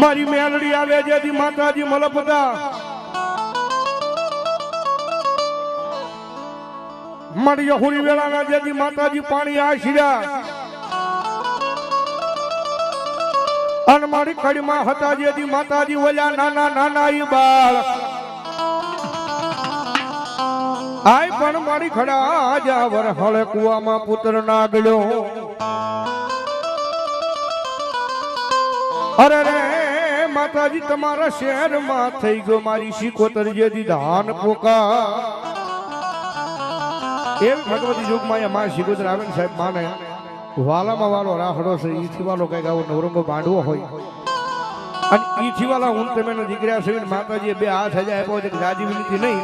મારી મેલડી આવે જેથી માતાજી મલપતા. મારી યહુરી વેળાના જેથી માતાજી પાણી આશીર્યા. અને મારી કડીમાં હતા જેથી માતાજી ઓલા નાના નાના ઈ બાળ. આય પણ મારી ખડા જાવર હળે કુવામાં પુત્ર નાગલ્યો અરે રે માતાજી, તમારા શહેરમાં થઈ ગયો મારી શીખો જેથી ધાન પોકા એમ ભગવતી યુગમાં માં શીખોતર આવે સાહેબ, માને વાલામાં વાલો રાહડો છે, ઈથી વાલો કંઈક આવો નવરંગો બાંધવો હોય. અને ઈથી વાલા હું તમે દીકરા છે માતાજીએ બે હાથ હજાર આપ્યો છે રાજી વિનંતી નહીં.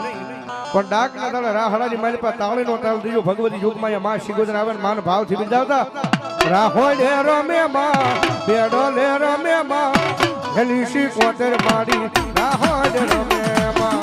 પણ ડાક ના દાડે રાહડાની મારી પાસે તાળી નો તાળ દીજો ભગવતી યુગમાં માં શીકોતર આવે માન ભાવથી બિરદાવતા. રાહો લે રમે માં, બેડો લે રમે માં હેલી શીકોતર મારી રાહો લે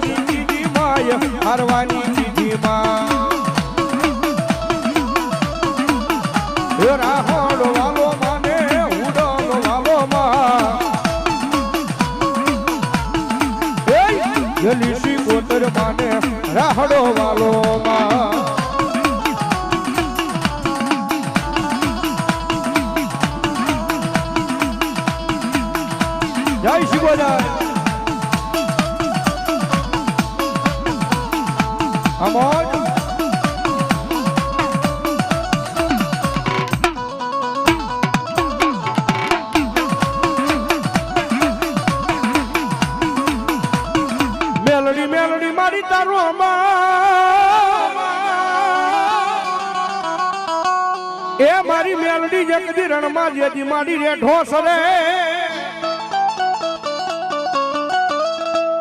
શાની કીધી માય હારવાની કીધી માં. રાહડો વાલો જય શિવરાજ મેલડી મારી તારો એ મારી મેલડી જગદી રણમાં જેથી મારી રેઠો સરે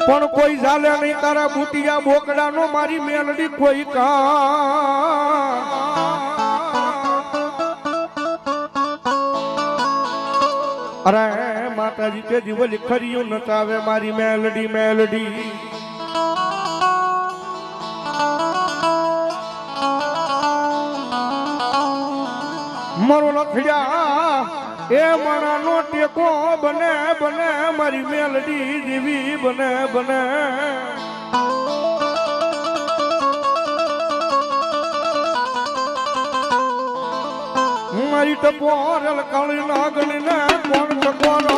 પણ કોઈ ઝાલે નહીં, તારા બુટિયા બોકડાનો મારી મેલડી કોઈ કા. અરે, માતાજી, તે દિવલી ખરીયું નચાવે મારી મેલડી મેલડી. મારો લખડ્યા એ માણાનો ટેકો બને બને, મારી મેલડી જેવી બને બને. મારી ટપોર કાળી નાગણી ને કોણ ટકોરો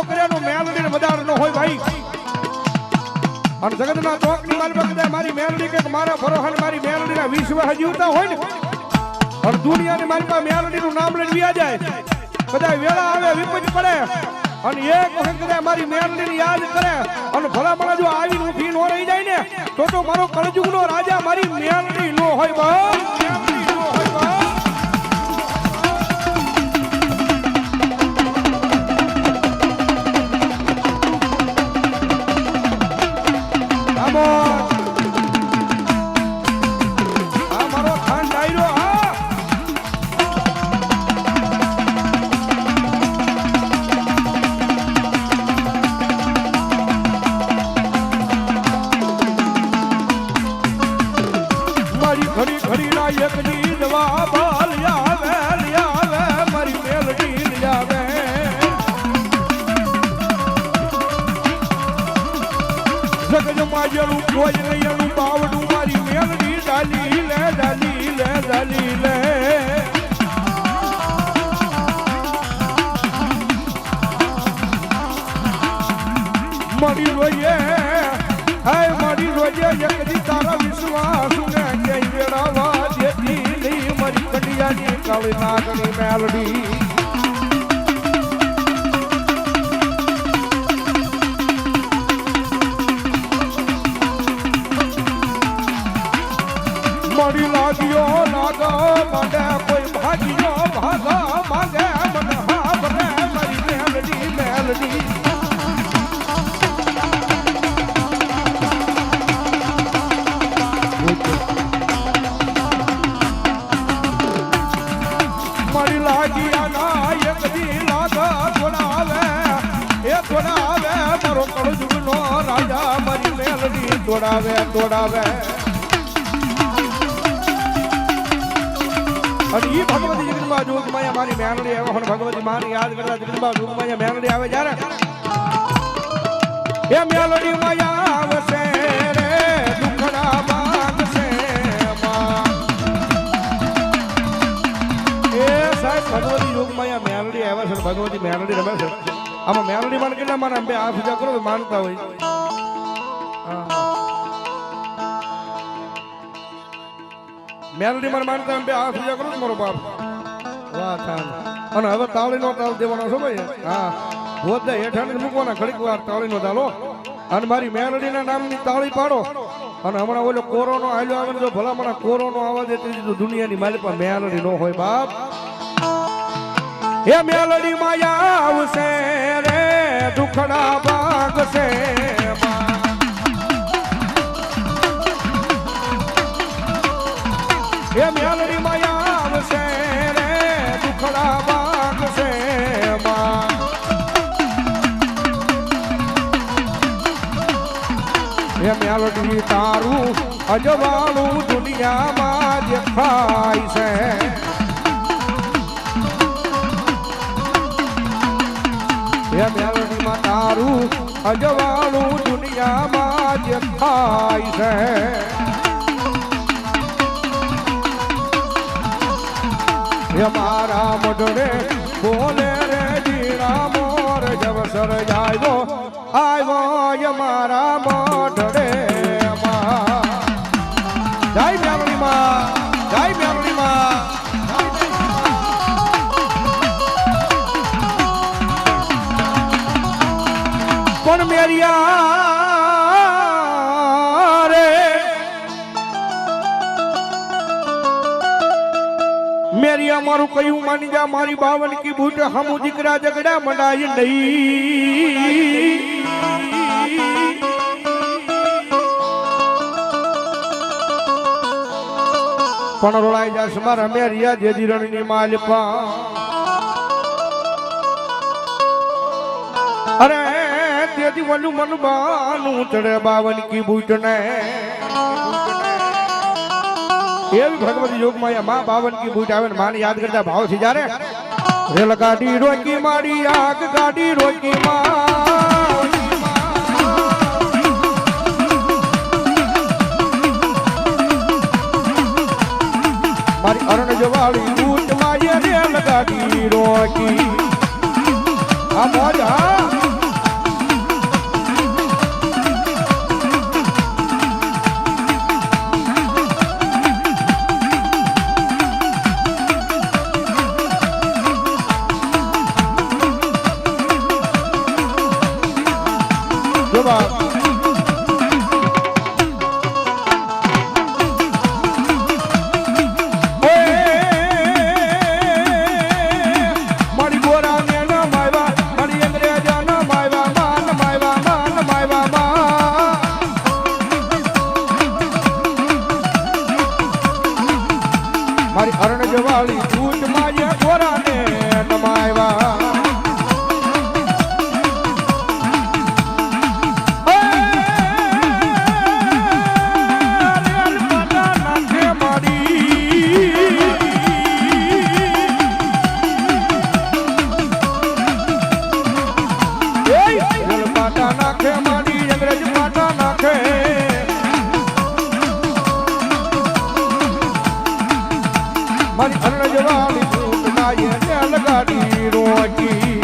ટકોરો કર્યાનો મેલડી વધારે ન હોય ભાઈ. અને જગતના ચોકની માલમાં કદાચ મારી મેલડી કે મારા ફરોહન મારી મેલડીના વિશ્વ જીવતા હોય ને અને દુનિયાની માલમાં મેલડીનું નામ લઈને વ્યા જાય. કદાચ વેળા આવે વિપજ પડે, અને એક વખત મારી મેલડીને યાદ કરે, અને ભલા જો આવી ઊભી નો રહી જાય ને, તો તો મારો કળજુગનો રાજા મારી મેલડી નો હોય બા ઘડી ઘડી ના એકની દવા બાલ આવે આવે મારી મેલડી આવે જગજમાં જડું જોજ નહીં બાવડું મારી મેલડી ડાલી લે ડાલી લે ડાલી લે. મળી જોઈએ હાય, મારી રોજે એક દી તારા વિશ્વાસ ને કઈ વેળાવા દેતી નહીં મારી કડિયાની કાળી નાગની મેલડી. મળી લાગ્યો લાગો મને દોડાવે દોડાવે. અને ઈ ભગવતી જગદંબા જોગમાયા મારી મેનડી આવે. પણ ભગવતી મારી યાદ કરતા જગદંબા જોગમાયા મેનડી આવે જ્યારે એ મેલોડી માયા આવશે રે, દુખડા માંગશે. એ સાહેબ, ભગવતી જોગમાયા મેનડી આવે છે ભગવતી મેનડી રમે છે. આમાં મેનડી માન કેટલા માને બે આ પૂજા કરો માનતા હોય. મેલડી માં માનતા એમ બે આ સુજા કરું મારો બાપ? વાહ તાન અને હવે તાળીનો તાલ દેવાનો છો ભાઈ. હા. હોદે હેઠળ મૂકવાના ઘડીક વાર તાળીનો તાલો અને મારી મેલડીના નામની તાળી પાડો. અને હમણાં ઓલો કોરોનો આવ્યો આવે જો ભલા મને કોરોનો આવા દે તો દુનિયાની મારી પાસે મેલડી નો હોય, બાપ. હે મેલડી માયા આવશે રે, દુખડા ભાગશે માં. એ મેલડી માયા આવશે રે, દુખડા વાગશે માં. એ મેલડી તારું અજવાળું દુનિયામાં દેખાય છે. એ મેલડીમાં તારું અજવાળું દુનિયામાં દેખાય છે. હે મારા મઢડે બોલે રે જીરા મોર જવસર જાયો આવ્યો ય મારા મઢડે માં. જય મ્યામણી માં, જય મ્યામણી માં પણ મેરિયા મેરી અમારું કયું માની જા મારી બાવન કી બૂટ હમુ દીકરા ઝઘડા મંડાય નહીં. પણ રોળાઈ જાશ મારા મેરિયા જેદી રણની માલપા અરે તેથી વનુ મન બાનું ચડે બાવન કી બૂટ ને એવી ભગવતી યોગમાં માં બાવન કી બૂટ આવે માને યાદ કરતા ભાવથી જારે રેલ ગાડી રોકી મારી, આગ ગાડી રોકી માં મારી અરણ જવાળી બૂટમાં એ રેલ ગાડી રોકી. આ મોજ હા જવાબ મારી જવાની લગાડી રોકી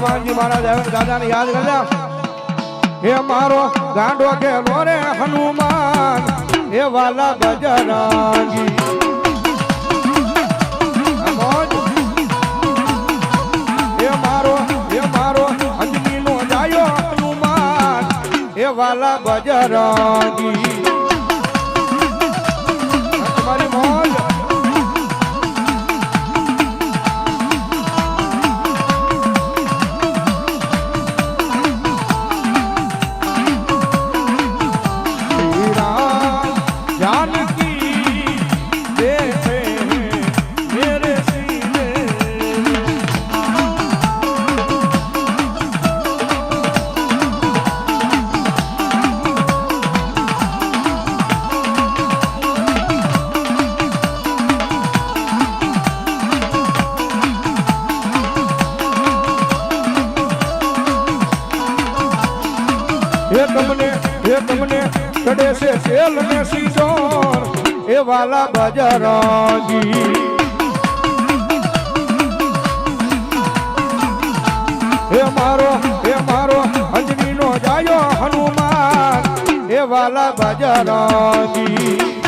હનુમાનજી મહારાજ દાદાને યાદ કરજા હે મારો ગાંડો ગેલો રે હનુમાન હે વાલા હે વાલા બજરાંગી છે સેલ ડોર એ વાલા બજરાજી હે મારો હે મારો અંજની નો જાયો હનુમાન, એ વાલા બજરાજી